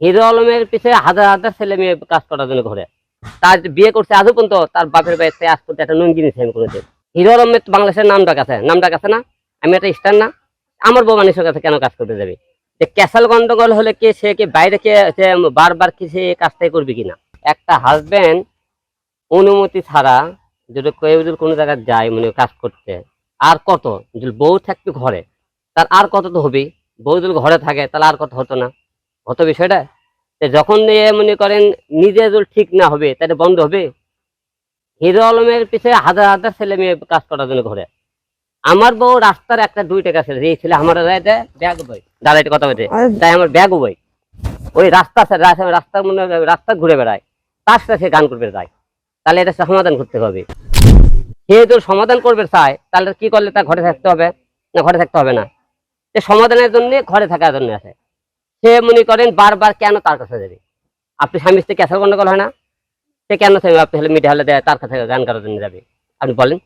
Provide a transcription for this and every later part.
Hero আলমের পিছনে হাজার হাজার ছেলে মেয়ে কাজ করার জন্য ঘরে। তার বিয়ে করছে আজও পর্যন্ত তার বাপের বাড়িতে আজ পর্যন্ত একটা নুন জিনিস আমি করেছি হিরো আলমের বাংলাদেশের নাম ডাক আছে। নাম ডাক আছে না? আমি একটা স্টার না? আমার বউ মানুষের কাছে কেন কাজ করতে যাবে? যে ক্যাসাল গন্ডগোল হলে কি সে কি বাইরে কে বারবার কি সে কাজটাই করবে কিনা? একটা হাজবেন্ড অনুমতি ছাড়া যদি কেউ যদি কোনো জায়গায় যায় মানে কাজ করতে, আর কত? যদি বউ থাকবে ঘরে, তার আর কত তো হবেই। বউ যদি ঘরে থাকে, তাহলে আর কত হতো না? হতো বিষয়টা? তো যখন মনে করেন নিজে ঠিক না হবে তাহলে বন্ধ হবে? হিরো আলমের পিছনে হাজার হাজার ছেলে মেয়ে কাজ করার জন্য ঘরে। আমার বউ রাস্তার একটা দুই টাকা ছেলে এই ছেলে আমার ব্যাগ বই দাঁড়াইতে কথা আর- তাই আমার ব্যাগ বই ওই রাস্তা রাস্তা মনে রাস্তা ঘুরে বেড়ায়। তার সাথে সে গান করবে যায় তাহলে এটা সমাধান করতে হবে। সে যদি সমাধান করবে চায় তাহলে কি করলে তার ঘরে থাকতে হবে? না ঘরে থাকতে হবে না। সমাধানের জন্য ঘরে থাকার জন্য আছে। সে মনে করেন বারবার কেন তার কাছে যাবে? আপনি স্বামী স্ত্রী ক্যাসাল গন্ডগোল হয় না? সে কেন আপনি মিডিয়া হলে তার কাছে গান করার জন্য যাবে? আপনি বলেন।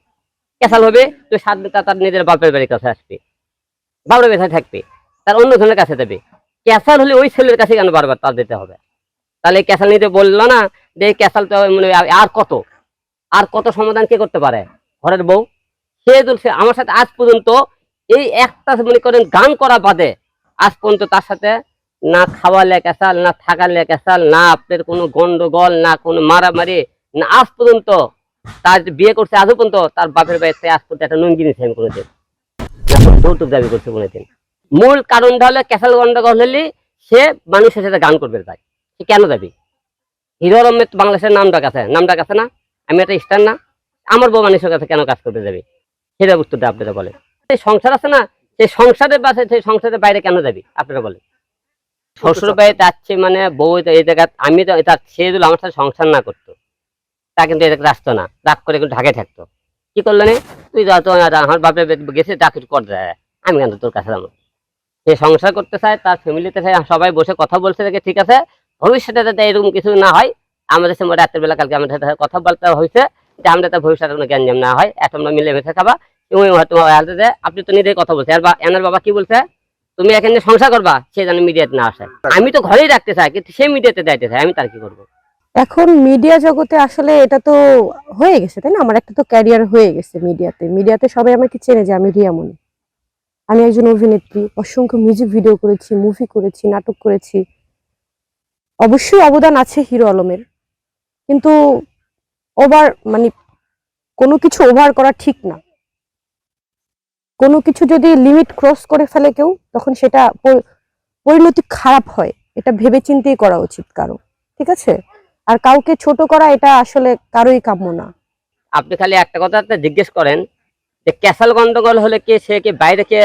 ক্যাসাল হবে, তো সাত দিন তার নিজের বাপের বাড়ির কাছে আসবে। বাপের বাড়ি থাকবে, তার অন্য জনের কাছে দেবে ক্যাসাল হলে ওই ছেলের কাছে কেন বারবার তার দিতে হবে? তাহলে এই ক্যাসাল নিতে বলল না যে এই ক্যাসাল তো মানে আর কত? আর কত সমাধান কে করতে পারে? ঘরের বউ। সে সে- আমার সাথে আজ পর্যন্ত এই একটা মনে করেন গান করা বাদে, আজ পর্যন্ত তার সাথে না খাওয়ালে ক্যাসাল না থাকালে ক্যাসাল না আপনার কোনো গন্ডগোল, না কোনো মারামারি, না আজ পর্যন্ত তার বিয়ে করছে আজও পর্যন্ত তার বাপের বাড়িতে আজ পর্যন্ত একটা নুন জিনিস আমি কোনোদিন। যৌতুক দাবি করছে কোনোদিন। মূল কারণটা হলো ক্যাসাল গন্ডগোল হলে সে মানুষের সাথে গান করবে তাই। সে কেন যাবি হিরো তো বাংলাদেশের নাম ডাক আছে নাম ডাক আছে না? আমি একটা স্টার না? আমার বউ মানুষের কাছে কেন কাজ করতে যাবে সেটা উত্তরটা আপনারা বলেন। সেই সংসার আছে না? সেই সংসারের বাসে, সেই সংসারের বাইরে কেন যাবি আপনারা বলেন। শ্বশুর বাড়ি যাচ্ছে মানে বউ এই জায়গা আমি তো এটা সে যদি আমার সাথে সংসার না করতো তা কিন্তু জায়গায় আসতো না। রাগ করে কিন্তু ঢাকে থাকতো। কি করল নে? তুই যা তো আমার বাপের গেছে যা কিছু কর আমি কেন তোর কাছে যাব। সে সংসার করতে চায় তার ফ্যামিলিতে চায় সবাই বসে কথা বলছে দেখে ঠিক আছে? ভবিষ্যতে যাতে এরকম কিছু না হয় আমাদের সঙ্গে রাতের বেলা কালকে আমাদের সাথে কথা বলতে হয়েছে যে আমাদের তো ভবিষ্যতে কোনো জ্ঞান না হয় এত আমরা মিলে মিশে খাবা হাতে যে আপনি তো নিজেই কথা বলছে আর এনার বাবা কি বলছে? তুমি এখানে সংসার করবা, সে যেন মিডিয়াতে না আসে। আমি তো ঘরেই রাখতে চাই, কিন্তু সে মিডিয়াতে যাইতে চাই আমি তার কি করব? এখন মিডিয়া জগতে আসলে এটা তো হয়ে গেছে, তাই না? আমার একটা তো ক্যারিয়ার হয়ে গেছে মিডিয়াতে মিডিয়াতে সবাই আমাকে চেনে যে আমি রিয়ামণি আমি একজন অভিনেত্রী, অসংখ্য মিউজিক ভিডিও করেছি মুভি করেছি, নাটক করেছি। অবশ্যই অবদান আছে হিরো আলমের। কিন্তু ওভার মানে কোনো কিছু ওভার করা ঠিক না। কোনো কিছু যদি লিমিট ক্রস করে ফেলে কেউ তখন সেটা পরিণতি খারাপ হয়। এটা ভেবে চিন্তেই করা উচিত কারও ঠিক আছে? আর কাউকে ছোট করা এটা আসলে কারোই কাম্য না। আপনি খালি একটা কথা জিজ্ঞেস করেন যে ক্যাসাল গন্ডগোল হলে কি সে কি বাইরে কে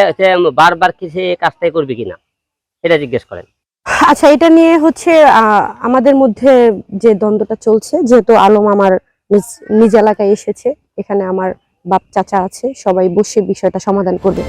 বারবার কি সে কাজটাই করবে কিনা? এটা জিজ্ঞেস করেন। আচ্ছা এটা নিয়ে হচ্ছে আমাদের মধ্যে যে দ্বন্দ্বটা চলছে যেহেতু আলম আমার নিজ এলাকায় এসেছে এখানে আমার বাপ চাচা আছে সবাই বসে বিষয়টা সমাধান করবে।